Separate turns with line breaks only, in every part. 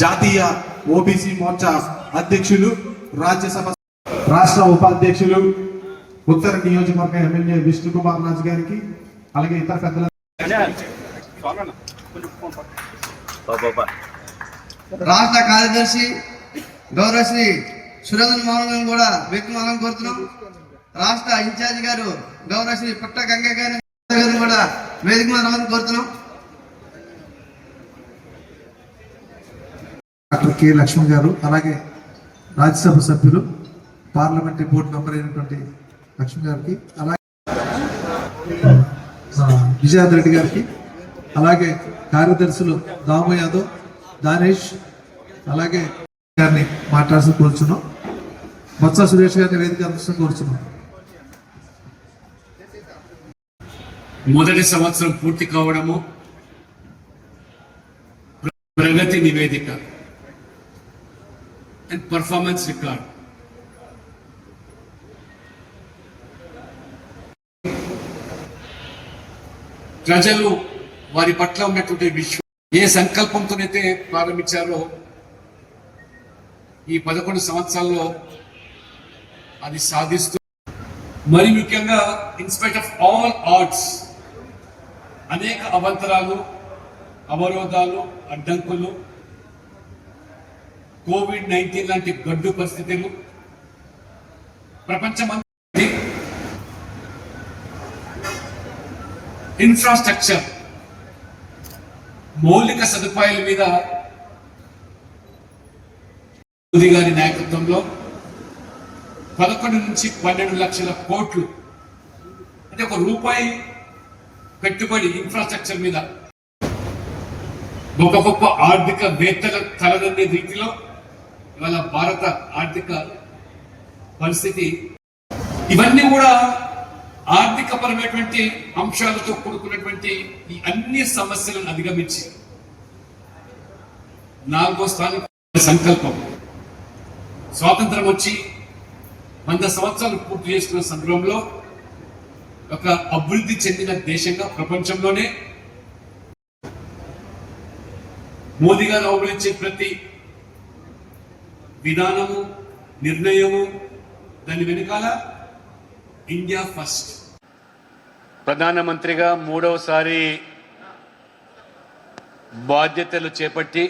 జాతీయ ఓబీసీ మోర్చా అధ్యక్షులు రాజ్యసభ రాష్ట్ర ఉపాధ్యక్షులు ఉత్తర నియోజకవర్గ ఎమ్మెల్యే విష్ణు కుమార్ రాజు గారికి అలాగే ఇతర పెద్దల
రాష్ట్ర కార్యదర్శి గౌరవశ్రీ సురేంద్ర మోహన్ గారిని కూడా వ్యక్తిమానం కోరుతున్నాం. రాష్ట్ర ఇన్ఛార్జి గారు గౌరవశ్రీ పుట్ట గంగ గారి గారిని కూడా వేదిక మీద రావాలని కోరుతున్నాం.
డాక్టర్ కె లక్ష్మణ్ గారు అలాగే రాజ్యసభ సభ్యులు పార్లమెంటరీ బోర్డు మెంబర్ అయినటువంటి లక్ష్మణ్ గారికి అలాగే ఆ, విజయాద్ రెడ్డి గారికి అలాగే కార్యదర్శులు దాము యాదవ్ దానేష్ అలాగే గారిని మాట్లాడాల్సి కోరుచున్నాం. బొత్స సురేష్ గారిని వేదిక అందించడం కోరుచున్నాం.
మొదటి సంవత్సరం పూర్తి కావడము ప్రగతి నివేదిక అండ్ పర్ఫార్మెన్స్ రికార్డ్ ప్రజలు వారి పట్ల ఉన్నటువంటి విశ్వం ఏ సంకల్పంతోనైతే ప్రారంభించారో ఈ పదకొండు సంవత్సరాల్లో అది సాధిస్తూ మరి ముఖ్యంగా ఇన్స్పైట్ ఆఫ్ ఆల్ ఆర్ట్స్ అనేక అవంతరాలు అవరోధాలు అడ్డంకులు కోవిడ్ నైన్టీన్ లాంటి గడ్డు పరిస్థితులు ప్రపంచమంతా ఇన్ఫ్రాస్ట్రక్చర్ మౌలిక సదుపాయాల మీద మోదీ గారి నాయకత్వంలో పదకొండు నుంచి పన్నెండు లక్షల కోట్లు అంటే ఒక రూపాయి పెట్టుబడి ఇన్ఫ్రాస్ట్రక్చర్ మీద. గొప్ప గొప్ప ఆర్థిక వేత్తల కలదనే రీతిలో ఇవాళ భారత ఆర్థిక పరిస్థితి. ఇవన్నీ కూడా ఆర్థిక పరమైనటువంటి అంశాలతో కూడుకున్నటువంటి ఈ అన్ని సమస్యలను అధిగమించి నాలుగో స్థానం సంకల్పం. స్వాతంత్రం వచ్చి వంద సంవత్సరాలు పూర్తి చేసుకున్న సందర్భంలో ఒక అభివృద్ధి చెందిన దేశంగా ప్రపంచంలోనే మోదీ గారు అవలంబించే ప్రతి విధానము నిర్ణయము దాని వెనుకాల ఇండియా ఫస్ట్. ప్రధానమంత్రిగా మూడవసారి బాధ్యతలు చేపట్టి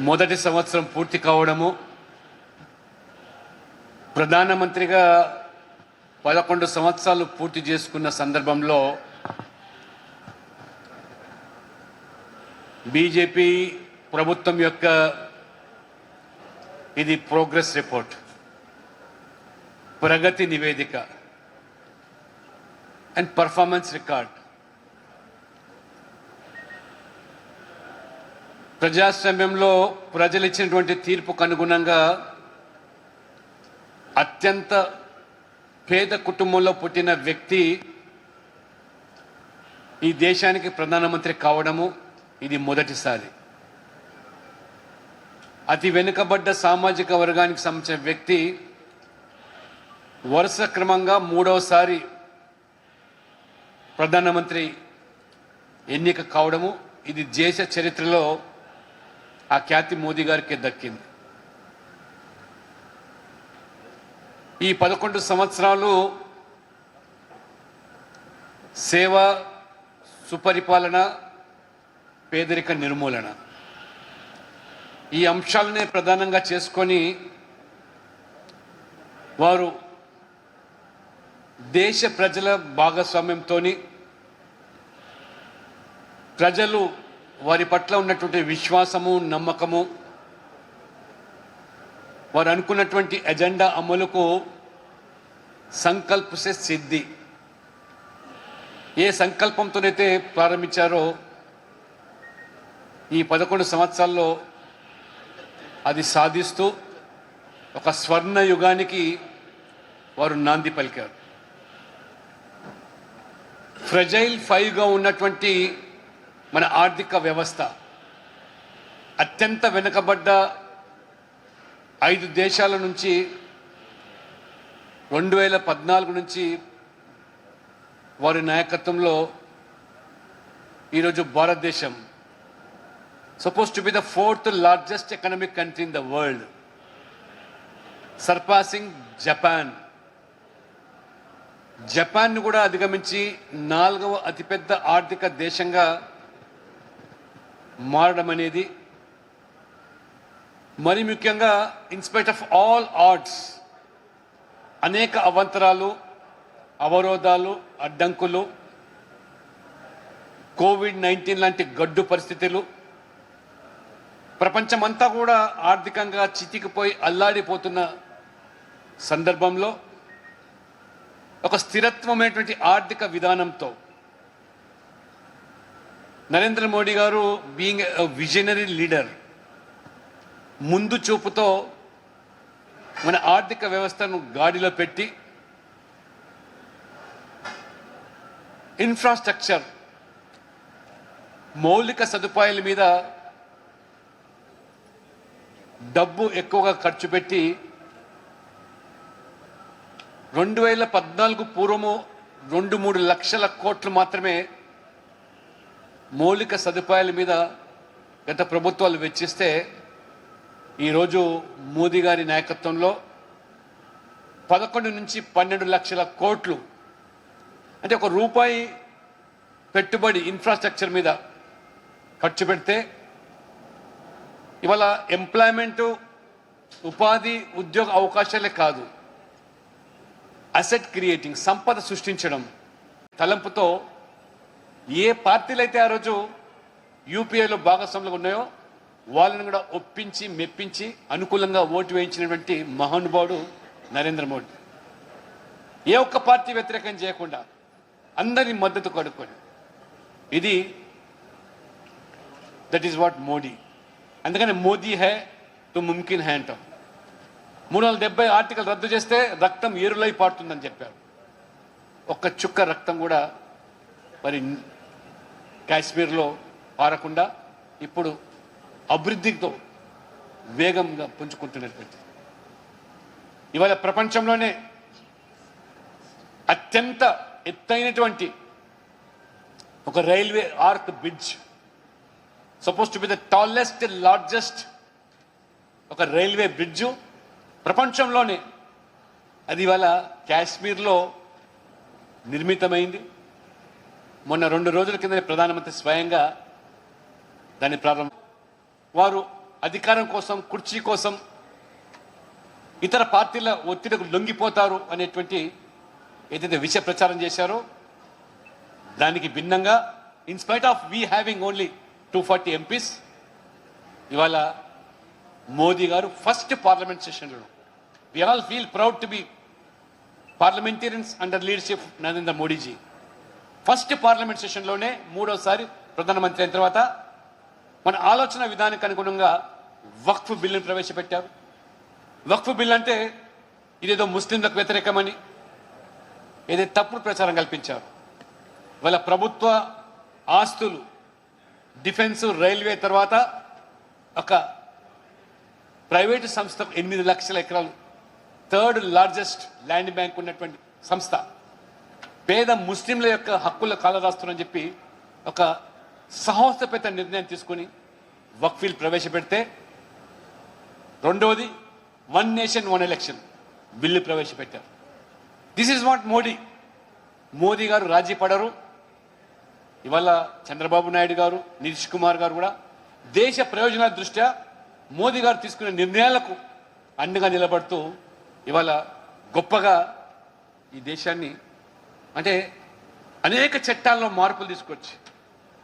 మొదటి సంవత్సరం పూర్తి కావడము ప్రధానమంత్రిగా పదకొండు సంవత్సరాలు పూర్తి చేసుకున్న సందర్భంలో బీజేపీ ప్రభుత్వం యొక్క ఇది ప్రోగ్రెస్ రిపోర్ట్ ప్రగతి నివేదిక అండ్ పర్ఫార్మెన్స్ రికార్డ్. ప్రజాస్వామ్యంలో ప్రజలు ఇచ్చినటువంటి తీర్పుకు అనుగుణంగా అత్యంత పేద కుటుంబంలో పుట్టిన వ్యక్తి ఈ దేశానికి ప్రధానమంత్రి కావడము ఇది మొదటిసారి. అతి వెనుకబడ్డ సామాజిక వర్గానికి సంబంధించిన వ్యక్తి వరుస క్రమంగా మూడవసారి ప్రధానమంత్రి ఎన్నిక కావడము ఇది దేశ చరిత్రలో ఆ ఖ్యాతి మోదీ గారికి దక్కింది. ఈ పదకొండు సంవత్సరాలు సేవ సుపరిపాలన పేదరిక నిర్మూలన. ఈ అంశాలనే ప్రధానంగా చేసుకొని వారు దేశ ప్రజల భాగస్వామ్యంతో ప్రజలు వారి పట్ల ఉన్నటువంటి విశ్వాసము నమ్మకము వారు అనుకున్నటువంటి ఎజెండా అమలుకు సంకల్ప సే సిద్ధి. ఏ సంకల్పంతోనైతే ప్రారంభించారో ఈ పదకొండు సంవత్సరాల్లో అది సాధిస్తూ ఒక స్వర్ణ యుగానికి వారు నాంది పలికారు. ఫ్రెజైల్ ఫైవ్గా ఉన్నటువంటి మన ఆర్థిక వ్యవస్థ అత్యంత వెనుకబడ్డ ఐదు దేశాల నుంచి రెండు వేల పద్నాలుగు నుంచి వారి నాయకత్వంలో ఈరోజు భారతదేశం suppose to be the fourth largest economic country in the world surpassing Japan జపాన్ను కూడా అధిగమించి నాలుగవ అతిపెద్ద ఆర్థిక దేశంగా మారడం అనేది మరి ముఖ్యంగా ఇన్స్పైట్ ఆఫ్ ఆల్ ఆర్ట్స్ అనేక అవంతరాలు అవరోధాలు అడ్డంకులు కోవిడ్ నైన్టీన్ లాంటి గడ్డు పరిస్థితులు ప్రపంచమంతా కూడా ఆర్థికంగా చితికిపోయి అల్లాడిపోతున్న సందర్భంలో ఒక స్థిరత్వమైనటువంటి ఆర్థిక విధానంతో నరేంద్ర మోడీ గారు బీయింగ్ విజనరీ లీడర్ ముందు చూపుతో మన ఆర్థిక వ్యవస్థను గాడిలో పెట్టి ఇన్ఫ్రాస్ట్రక్చర్ మౌలిక సదుపాయాల మీద డబ్బు ఎక్కువగా ఖర్చు పెట్టి రెండు వేల పద్నాలుగు పూర్వము రెండు మూడు లక్షల కోట్లు మాత్రమే మౌలిక సదుపాయాల మీద గత ప్రభుత్వాలు వెచ్చిస్తే ఈరోజు మోదీ గారి నాయకత్వంలో పదకొండు నుంచి పన్నెండు లక్షల కోట్లు అంటే ఒక రూపాయి పెట్టుబడి ఇన్ఫ్రాస్ట్రక్చర్ మీద ఖర్చు పెడితే ఇవాళ ఎంప్లాయ్మెంటు ఉపాధి ఉద్యోగ అవకాశాలే కాదు. అసెట్ క్రియేటింగ్ సంపద సృష్టించడం తలంపుతో ఏ పార్టీలు అయితే ఆ రోజు యూపీఐలో భాగస్వాములు ఉన్నాయో వాళ్ళని కూడా ఒప్పించి మెప్పించి అనుకూలంగా ఓటు వేయించినటువంటి మహానుభావుడు నరేంద్ర మోడీ. ఏ ఒక్క పార్టీ వ్యతిరేకం చేయకుండా అందరి మద్దతు కడుక్కొని ఇది దట్ ఈస్ వాట్ మోడీ. అందుకని మోదీ హే తో ముమ్కిన్ హే అంటాం. మూడు వందల డెబ్బై ఆర్టికల్ రద్దు చేస్తే రక్తం ఏరులై పాడుతుందని చెప్పారు. ఒక్క చుక్క రక్తం కూడా మరి కాశ్మీర్లో పారకుండా ఇప్పుడు అభివృద్ధితో వేగంగా పుంజుకుంటున్నటువంటి ఇవాళ ప్రపంచంలోనే అత్యంత ఎత్తైనటువంటి ఒక railway arch bridge suppose to be the tallest largest ఒక రైల్వే బ్రిడ్జు ప్రపంచంలోనే. అది ఇవాళ కాశ్మీర్లో నిర్మితమైంది. మొన్న రెండు రోజుల కింద ప్రధానమంత్రి స్వయంగా దాన్ని ప్రారంభం వారు అధికారం కోసం కుర్చీ కోసం ఇతర పార్టీల ఒత్తిడికి లొంగిపోతారు అనేటువంటి ఏదైతే విష ప్రచారం చేశారో దానికి భిన్నంగా in spite of we having only two forty MPs ఇవాళ మోదీ గారు ఫస్ట్ పార్లమెంట్ సెషన్లో we all feel proud to be parliamentarians under leadership Narendra Modiji first parliament సెషన్లోనే మూడోసారి ప్రధానమంత్రి అయిన తర్వాత మన ఆలోచన విధానానికి అనుగుణంగా వక్ఫ్ బిల్లును ప్రవేశపెట్టారు. వక్ఫ్ బిల్ అంటే ఇదేదో ముస్లింలకు వ్యతిరేకమని ఏదైతే తప్పుడు ప్రచారం కల్పించారు. వాళ్ళ ప్రభుత్వ ఆస్తులు డిఫెన్స్ రైల్వే తర్వాత ఒక ప్రైవేటు సంస్థ ఎనిమిది లక్షల ఎకరాలు థర్డ్ లార్జెస్ట్ ల్యాండ్ బ్యాంక్ ఉన్నటువంటి సంస్థ. పేద ముస్లింల యొక్క హక్కుల కాలరాస్తుందని చెప్పి ఒక సాహసపేత నిర్ణయం తీసుకొని వక్ఫీల్ ప్రవేశపెడితే రెండవది one nation one election bill ప్రవేశపెట్టారు. This is what Modi Modi garu రాజీ పడరు. ఇవాళ చంద్రబాబు నాయుడు గారు నితీష్ కుమార్ గారు కూడా దేశ ప్రయోజనాల దృష్ట్యా మోదీ గారు తీసుకునే నిర్ణయాలకు అండగా నిలబడుతూ ఇవాళ గొప్పగా ఈ దేశాన్ని అంటే అనేక చట్టాల్లో మార్పులు తీసుకొచ్చి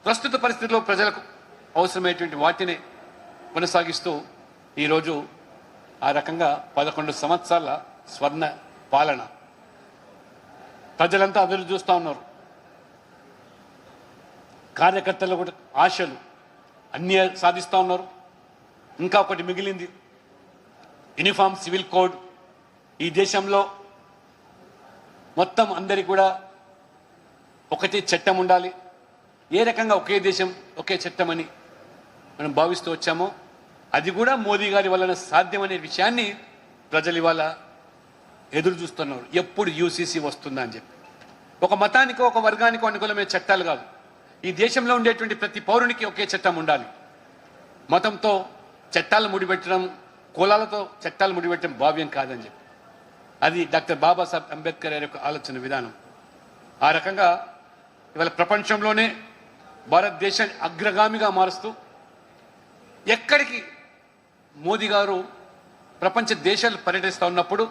ప్రస్తుత పరిస్థితుల్లో ప్రజలకు అవసరమైనటువంటి వాటిని కొనసాగిస్తూ ఈరోజు ఆ రకంగా పదకొండు సంవత్సరాల స్వర్ణ పాలన. ప్రజలంతా అభివృద్ధి చూస్తూ ఉన్నారు. కార్యకర్తలు కూడా ఆశలు అన్నీ సాధిస్తూ ఉన్నారు. ఇంకా ఒకటి మిగిలింది. Uniform civil code. ఈ దేశంలో మొత్తం అందరికి కూడా ఒకటే చట్టం ఉండాలి. ఏ రకంగా ఒకే దేశం ఒకే చట్టం అని మనం భావిస్తూ వచ్చామో అది కూడా మోదీ గారి వలన సాధ్యమనే విషయాన్ని ప్రజలు ఇవాళ ఎదురు చూస్తున్నారు. ఎప్పుడు యూసీసీ వస్తుందా అని చెప్పి. ఒక మతానికో ఒక వర్గానికో అనుకూలమైన చట్టాలు కాదు. ఈ దేశంలో ఉండేటువంటి ప్రతి పౌరునికి ఒకే చట్టం ఉండాలి. మతంతో చట్టాలు ముడిపెట్టడం కులాలతో చట్టాలు ముడిపెట్టడం భావ్యం కాదని చెప్పి. అది డాక్టర్ బాబాసాహెబ్ అంబేద్కర్ గారి యొక్క ఆలోచన విధానం. ఆ రకంగా ఇవాళ ప్రపంచంలోనే భారతదేశాన్ని అగ్రగామిగా మారుస్తూ ఎక్కడికి మోదీ గారు ప్రపంచ దేశాలు పర్యటిస్తూ ఉన్నప్పుడు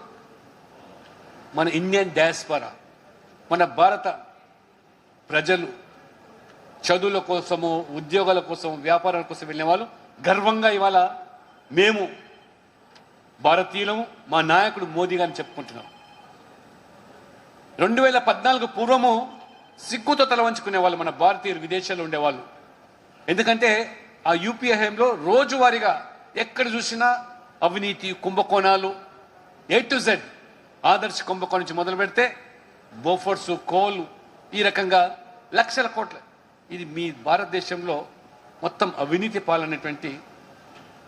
మన ఇండియన్ డయాస్పరా మన భారత ప్రజలు చదువుల కోసము ఉద్యోగాల కోసం వ్యాపారాల కోసం వెళ్ళిన వాళ్ళు గర్వంగా ఇవాళ మేము భారతీయులము మా నాయకుడు మోదీ గారిని చెప్పుకుంటున్నాం. రెండు వేల పద్నాలుగు పూర్వము సిగ్గుతో తలవంచుకునే వాళ్ళు మన భారతీయులు విదేశాల్లో ఉండేవాళ్ళు. ఎందుకంటే ఆ యూపీఏ హయాంలో రోజువారీగా ఎక్కడ చూసినా అవినీతి కుంభకోణాలు ఏ టు జెడ్ ఆదర్శ కుంభకోణం నుంచి మొదలు పెడితే బోఫర్స్ కోలు ఈ రకంగా లక్షల కోట్ల. ఇది మీ భారతదేశంలో మొత్తం అవినీతి పాలనేటువంటి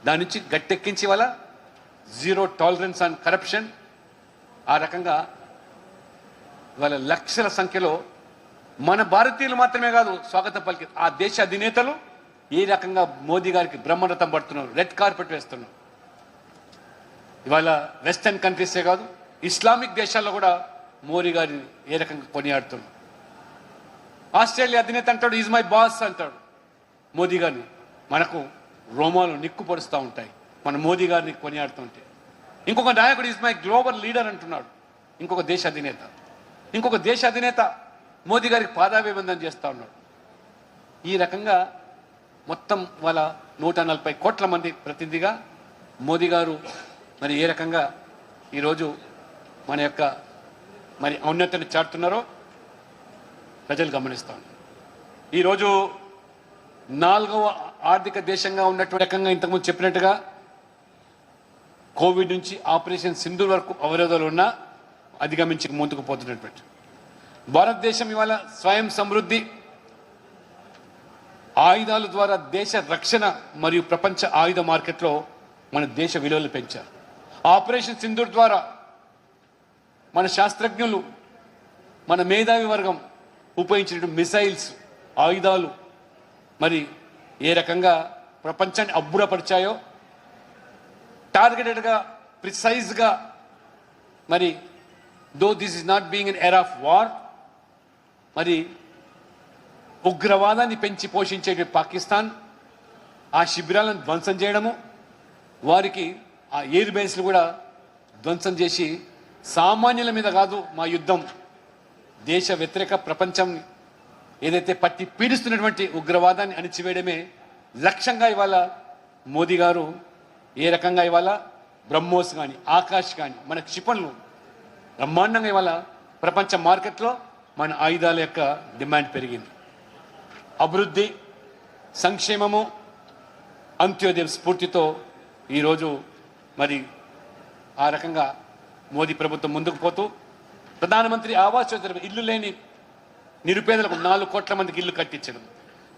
దాని నుంచి గట్టెక్కించి వల్ల జీరో టాలరెన్స్ ఆన్ కరప్షన్. ఆ రకంగా వాళ్ళ లక్షల సంఖ్యలో మన భారతీయులు మాత్రమే కాదు స్వాగతం పలికి ఆ దేశ అధినేతలు ఏ రకంగా మోదీ గారికి బ్రహ్మరథం పడుతున్నారు. రెడ్ కార్పెట్ వేస్తున్నారు. ఇవాళ వెస్టర్న్ కంట్రీసే కాదు ఇస్లామిక్ దేశాల్లో కూడా మోదీ గారిని ఏ రకంగా కొనియాడుతున్నారు. ఆస్ట్రేలియా అధినేత అంటాడు ఈజ్ మై బాస్ అంటాడు మోదీ గారిని. మనకు రోమాలు నిక్కుపరుస్తూ ఉంటాయి మన మోదీ గారిని కొనియాడుతుంటే ఇంకొక నాయకుడు ఈజ్ మై గ్లోబల్ లీడర్ అంటున్నాడు ఇంకొక దేశ అధినేత. ఇంకొక దేశ అధినేత మోదీ గారికి పాదాభివందన చేస్తూ ఉన్నాడు. ఈ రకంగా మొత్తం వాళ్ళ నూట నలభై కోట్ల మంది ప్రతినిధిగా మోదీ గారు మరి ఏ రకంగా ఈరోజు మన యొక్క మరి ఔన్నతను చాటుతున్నారో ప్రజలు గమనిస్తాను ఈరోజు నాలుగవ ఆర్థిక దేశంగా ఉన్నటువంటి రకంగా ఇంతకుముందు చెప్పినట్టుగా కోవిడ్ నుంచి ఆపరేషన్ సింధూర్ వరకు అవరోధాలు ఉన్నా అధిగమించి ముందుకు పోతున్నటువంటి. భారతదేశం ఇవాళ స్వయం సమృద్ధి ఆయుధాల ద్వారా దేశ రక్షణ మరియు ప్రపంచ ఆయుధ మార్కెట్లో మన దేశ విలువలు పెంచారు. ఆపరేషన్ సింధూర్ ద్వారా మన శాస్త్రజ్ఞులు మన మేధావి వర్గం ఉపయోగించిన మిసైల్స్ ఆయుధాలు మరి ఏ రకంగా ప్రపంచాన్ని అబ్బురపరిచాయో టార్గెటెడ్గా ప్రిసైజ్గా మరి though this is not being an era of war మరి ఉగ్రవాదాన్ని పెంచి పోషించే పాకిస్తాన్ ఆ శిబిరాలను ధ్వంసం చేయడము వారికి ఆ ఎయిర్ బేస్లు కూడా ధ్వంసం చేసి సామాన్యుల మీద కాదు మా యుద్ధం దేశ వ్యతిరేక ప్రపంచం ఏదైతే పట్టి పీడిస్తున్నటువంటి ఉగ్రవాదాన్ని అణిచివేయడమే లక్ష్యంగా ఇవాళ మోదీ గారు ఏ రకంగా ఇవాళ బ్రహ్మోస్ కానీ ఆకాష్ కానీ మన క్షిపణులు బ్రహ్మాండంగా ఇవాళ ప్రపంచ మార్కెట్లో మన ఆయుధాల యొక్క డిమాండ్ పెరిగింది. అభివృద్ధి సంక్షేమము అంత్యోదయం స్ఫూర్తితో ఈరోజు మరి ఆ రకంగా మోదీ ప్రభుత్వం ముందుకు పోతూ ప్రధానమంత్రి ఆవాస్ యోజన ఇల్లు లేని నిరుపేదలకు నాలుగు కోట్ల మందికి ఇల్లు కట్టించడం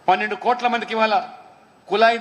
పన్నెండు కోట్ల మందికి ఇవాళ కుళాయి